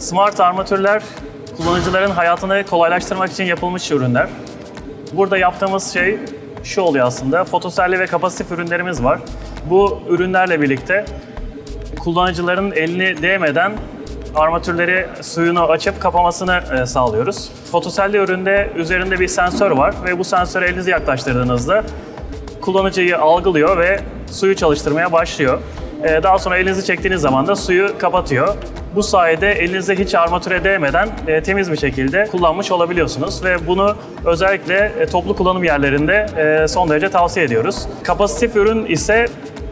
Smart armatürler kullanıcıların hayatını kolaylaştırmak için yapılmış ürünler. Burada yaptığımız şey şu oluyor aslında. Fotoselli ve kapasitif ürünlerimiz var. Bu ürünlerle birlikte kullanıcıların elini değmeden armatürleri suyunu açıp kapamasını e, sağlıyoruz. Fotoselli üründe üzerinde bir sensör var ve bu sensöre elinizi yaklaştırdığınızda kullanıcıyı algılıyor ve suyu çalıştırmaya başlıyor. Ee, Daha sonra elinizi çektiğiniz zaman da suyu kapatıyor. Bu sayede elinize hiç armatüre değmeden e, temiz bir şekilde kullanmış olabiliyorsunuz ve bunu özellikle e, toplu kullanım yerlerinde e, son derece tavsiye ediyoruz. Kapasitif ürün ise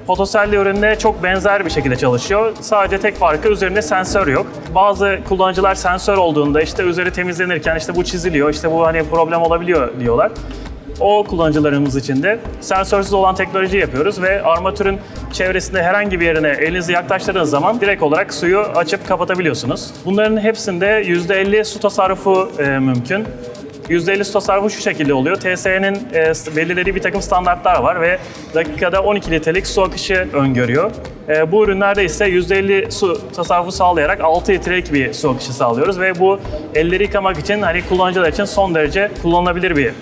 Fotoselli ürünle çok benzer bir şekilde çalışıyor. Sadece tek farkı üzerinde sensör yok. Bazı kullanıcılar sensör olduğunda işte üzeri temizlenirken işte bu çiziliyor, işte bu hani problem olabiliyor diyorlar. O kullanıcılarımız için de sensörsüz olan teknoloji yapıyoruz ve armatürün çevresinde herhangi bir yerine elinizi yaklaştırdığınız zaman direkt olarak suyu açıp kapatabiliyorsunuz. Bunların hepsinde %50 su tasarrufu e, mümkün. %50 su tasarrufu şu şekilde oluyor. TSE'nin e, belirlediği bir takım standartlar var ve dakikada 12 litrelik su akışı öngörüyor. E, bu ürünlerde ise %50 su tasarrufu sağlayarak 6 litrelik bir su akışı sağlıyoruz ve bu elleri yıkamak için hani kullanıcılar için son derece kullanılabilir bir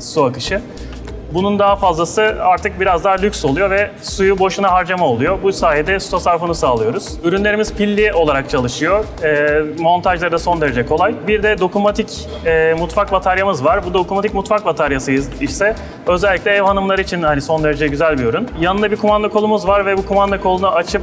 su akışı. Bunun daha fazlası artık biraz daha lüks oluyor ve suyu boşuna harcama oluyor. Bu sayede su tasarrufunu sağlıyoruz. Ürünlerimiz pilli olarak çalışıyor. E, montajları da son derece kolay. Bir de dokunmatik e, mutfak bataryamız var. Bu dokunmatik mutfak bataryası ise özellikle ev hanımları için hani son derece güzel bir ürün. Yanında bir kumanda kolumuz var ve bu kumanda kolunu açıp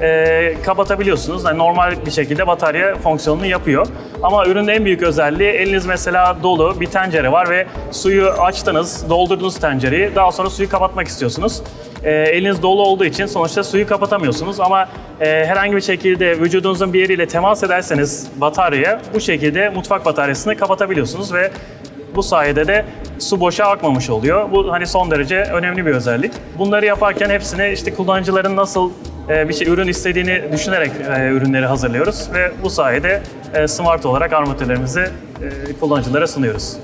e, kapatabiliyorsunuz. Yani normal bir şekilde batarya fonksiyonunu yapıyor. Ama ürünün en büyük özelliği eliniz mesela dolu bir tencere var ve suyu açtınız, doldurdunuz tencereyi. Daha sonra suyu kapatmak istiyorsunuz. E, eliniz dolu olduğu için sonuçta suyu kapatamıyorsunuz ama e, herhangi bir şekilde vücudunuzun bir yeriyle temas ederseniz bataryaya bu şekilde mutfak bataryasını kapatabiliyorsunuz ve bu sayede de su boşa akmamış oluyor. Bu hani son derece önemli bir özellik. Bunları yaparken hepsini işte kullanıcıların nasıl bir şey ürün istediğini düşünerek e, ürünleri hazırlıyoruz ve bu sayede e, smart olarak armatürlerimizi e, kullanıcılara sunuyoruz.